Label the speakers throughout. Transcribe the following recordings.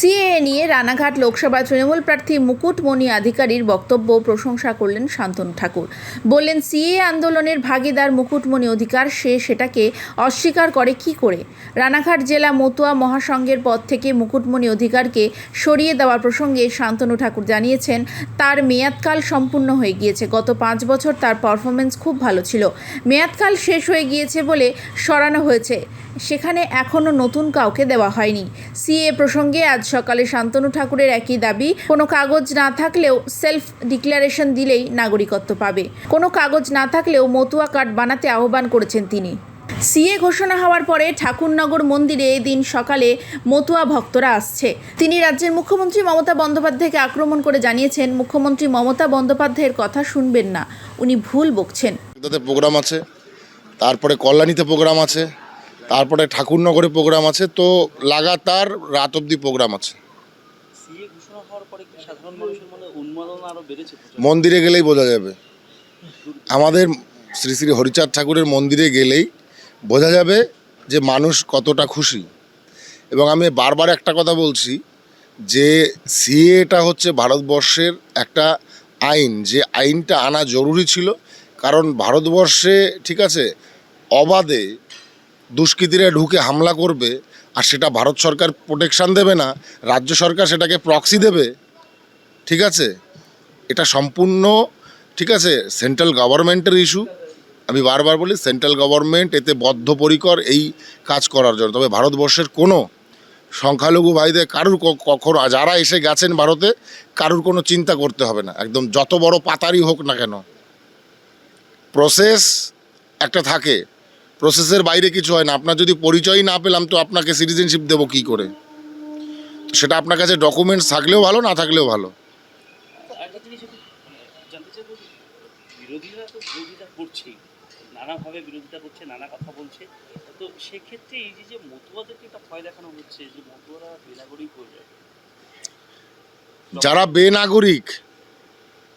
Speaker 1: CAA নিয়ে রানাঘাট লোকসভা তৃণমূল প্রার্থী মুকুটমণি আধিকারীর বক্তব্য প্রশংসা করলেন শান্তনু ঠাকুর। বললেন সিএ আন্দোলনের ভাগিদার মুকুটমণি অধিকার, সে সেটাকে অস্বীকার করে কি করে? রানাঘাট জেলা মতুয়া মহাসংঘের পদ থেকে মুকুটমণি অধিকারকে সরিয়ে দেওয়ার প্রসঙ্গে শান্তনু ঠাকুর জানিয়েছেন, তার মেয়াদকাল সম্পূর্ণ হয়ে গিয়েছে। গত পাঁচ বছর তার পারফরমেন্স খুব ভালো ছিল। মেয়াদকাল শেষ হয়ে গিয়েছে বলে সরানো হয়েছে। সেখানে এখনও নতুন কাউকে দেওয়া হয়নি। সিএ প্রসঙ্গে আজ সকালে শান্তনু ঠাকুরের একই দাবি, কোনো কাগজ না থাকলেও সেলফ ডিক্লারেশন দিলেই নাগরিকত্ব পাবে। কোনো কাগজ না থাকলেও মতুয়া কার্ড বানাতে আহ্বান করেছেন তিনি। সিএ ঘোষণা হওয়ার পরে ঠাকুরনগর মন্দিরে এই দিন সকালে মতুয়া ভক্তরা আসছে। তিনি রাজ্যের মুখ্যমন্ত্রী মমতা বন্দ্যোপাধ্যায়কে আক্রমণ করে জানিয়েছেন, মুখ্যমন্ত্রী মমতা বন্দ্যোপাধ্যায়ের কথা শুনবেন না, উনি ভুল বকছেন।
Speaker 2: প্রোগ্রাম আছে, তারপরে কল্যাণীতে প্রোগ্রাম আছে তারপরে ঠাকুরনগরে প্রোগ্রাম আছে তো লাগাতার রাত অবধি প্রোগ্রাম আছে।
Speaker 3: মনে?
Speaker 2: মন্দিরে গেলেই বোঝা যাবে। আমাদের শ্রী শ্রী হরিচাঁদ ঠাকুরের মন্দিরে গেলেই বোঝা যাবে যে মানুষ কতটা খুশি। এবং আমি বারবার একটা কথা বলছি যে সিএটা হচ্ছে ভারতবর্ষের একটা আইন। যে আইনটা আনা জরুরি ছিল কারণ ভারতবর্ষে ঠিক আছে অবাধে দুষ্কৃতীরা ঢুকে হামলা করবে আর সেটা ভারত সরকার প্রোটেকশান দেবে না, রাজ্য সরকার সেটাকে প্রক্সি দেবে, ঠিক আছে? এটা সম্পূর্ণ, ঠিক আছে? সেন্ট্রাল গভর্নমেন্টের ইস্যু আমি বারবার বলি সেন্ট্রাল গভর্নমেন্ট এতে বদ্ধপরিকর এই কাজ করার জন্য। তবে ভারতবর্ষের কোনো সংখ্যালঘু ভাইদের কারুর কখনো যারা এসে গেছেন ভারতে, কারুর কোনো চিন্তা করতে হবে না। একদম যত বড় পাতারই হোক না কেন প্রসেস একটা থাকে। প্রসেসের বাইরে কিছু হয় না। আপনার যদি পরিচয়ই না পেলাম তো আপনাকে সিটিজেনশিপ দেবো কী করে? সেটা আপনার কাছে ডকুমেন্টস থাকলেও ভালো না থাকলেও ভালো?
Speaker 3: তো একটা জিনিস একটু জানতে চাইব যে বিরোধীরা তো বিরোধিতা করছেই। নানাভাবে বিরোধিতা করছে নানা কথা বলছে। তো সেক্ষেত্রে এই যে যে মতুয়াদেরকে একটা ভয় দেখানো হচ্ছে যে মতুয়ারা বেনাগরিক হয়ে যাবে
Speaker 2: যারা বেনাগরিক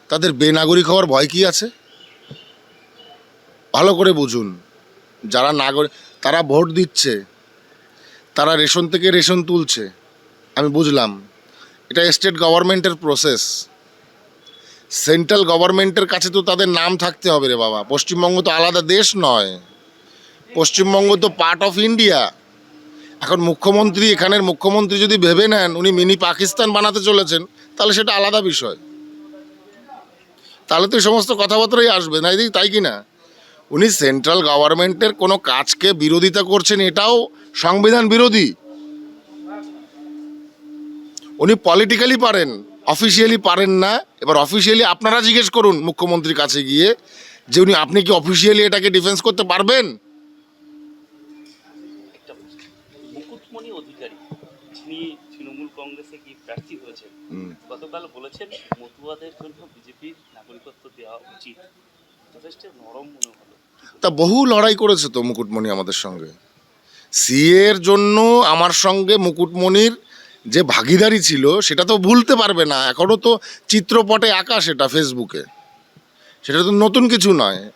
Speaker 2: তাদের বেনাগরিক হওয়ার ভয় কি আছে? ভালো করে বুঝুন। যারা নাগরিক তারা ভোট দিচ্ছে, তারা রেশন থেকে রেশন তুলছে, আমি বুঝলাম। এটা স্টেট গভর্নমেন্টের প্রসেস সেন্ট্রাল গভর্নমেন্টের কাছে তো তাদের নাম থাকতে হবে রে বাবা। পশ্চিমবঙ্গ তো আলাদা দেশ নয়। পশ্চিমবঙ্গ তো পার্ট অফ ইন্ডিয়া এখন মুখ্যমন্ত্রী, এখানের মুখ্যমন্ত্রী যদি ভেবে নেন, উনি মিনি পাকিস্তান বানাতে চলেছেন, তাহলে সেটা আলাদা বিষয়। তাহলে তো এই সমস্ত কথাবার্তাই আসবে না তাই কি না? উনি সেন্ট্রাল গভর্নমেন্টের কোনো কাজকে বিরোধিতা করছেন এটাও সংবিধান বিরোধী। উনি পলিটিক্যালি পারেন অফিসিয়ালি পারেন না। এবার অফিসিয়ালি আপনারা জিজ্ঞেস করুন মুখ্যমন্ত্রীর কাছে গিয়ে যে উনি আপনি কি অফিসিয়ালি এটাকে ডিফেন্স করতে পারবেন?
Speaker 3: মুকুটমণি অধিকারী যিনি তৃণমূল কংগ্রেসে কি প্রার্থী হয়েছেন গতকাল বলেছেন মতুয়াদের জন্য বিজেপির নাগরিকত্ব দেওয়া উচিত।
Speaker 2: তা বহু লড়াই করেছে তো মুকুটমণি আমাদের সঙ্গে। সিএর জন্য আমার সঙ্গে মুকুটমণির যে ভাগিদারি ছিল, সেটা তো ভুলতে পারবে না। এখনও তো চিত্রপটে আঁকা সেটা ফেসবুকে। সেটা তো নতুন কিছু নয়।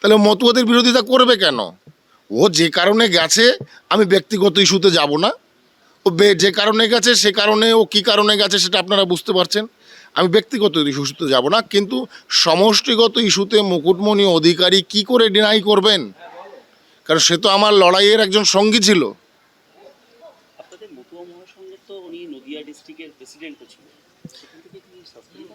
Speaker 2: তাহলে মতুয়াদের বিরোধিতা করবে কেন? ও যে কারণে গেছে, আমি ব্যক্তিগত ইস্যুতে যাব না। ও যে কারণে গেছে, সে কারণে ও কী কারণে গেছে, সেটা আপনারা বুঝতে পারছেন। আমি ব্যক্তিগত ইস্যুতে যাব না কিন্তু সমষ্টিগত ইস্যুতে মুকুটমণি অধিকারী কি করে ডিনাই করবেন? কারণ সে তো আমার লড়াইয়ের একজন সঙ্গী ছিল।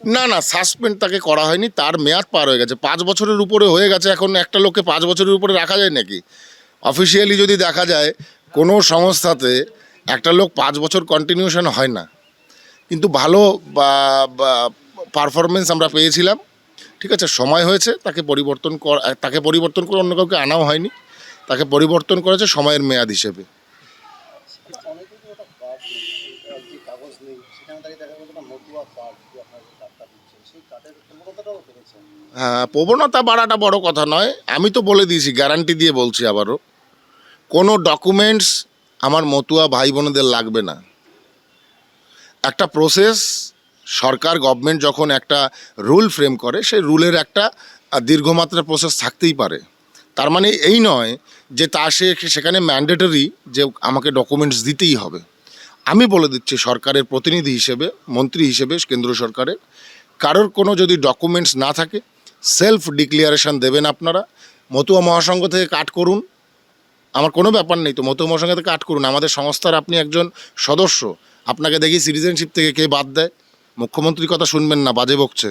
Speaker 2: না না সাসপেন্ড তাকে করা হয়নি তার মেয়াদ পার হয়ে গেছে। পাঁচ বছরের উপরে হয়ে গেছে এখন একটা লোককে পাঁচ বছরের উপরে রাখা যায় নাকি? অফিসিয়ালি যদি দেখা যায় কোনো সংস্থাতে একটা লোক পাঁচ বছর কন্টিনিউশন হয় না। কিন্তু ভালো পারফরমেন্স আমরা পেয়েছিলাম। ঠিক আছে, সময় হয়েছে, তাকে পরিবর্তন কর, তাকে পরিবর্তন করে অন্য কাউকে আনাও হয়নি। তাকে পরিবর্তন করেছে সময়ের মেয়াদ হিসেবে। হ্যাঁ প্রবণতা বাড়াটা বড় কথা নয়। আমি তো বলে দিয়েছি গ্যারান্টি দিয়ে বলছি আবারও। কোনো ডকুমেন্টস আমার মতুয়া ভাই বোনেদের লাগবে না। একটা প্রসেস সরকার গভর্নমেন্ট যখন একটা রুল ফ্রেম করে, সেই রুলের একটা দীর্ঘমাত্রার প্রসেস থাকতেই পারে। তার মানে এই নয় যে তা সে সেখানে ম্যান্ডেটরি যে আমাকে ডকুমেন্টস দিতেই হবে। আমি বলে দিচ্ছি সরকারের প্রতিনিধি হিসেবে, মন্ত্রী হিসেবে, কেন্দ্র সরকারের, কারোর কোনো যদি ডকুমেন্টস না থাকে সেলফ ডিক্লিয়ারেশন দেবেন আপনারা, মতুয়া মহাসংঘ থেকে কাট করুন। আমার কোনো ব্যাপার নেই তো, মতুয়া মহাসংঘ থেকে কাট করুন। আমাদের সংস্থার আপনি একজন সদস্য আপনাকে দেখি সিটিজেনশিপ থেকে কে বাদ দেয়? মুখ্যমন্ত্রীর কথা শুনবেন না বাজে বকছে।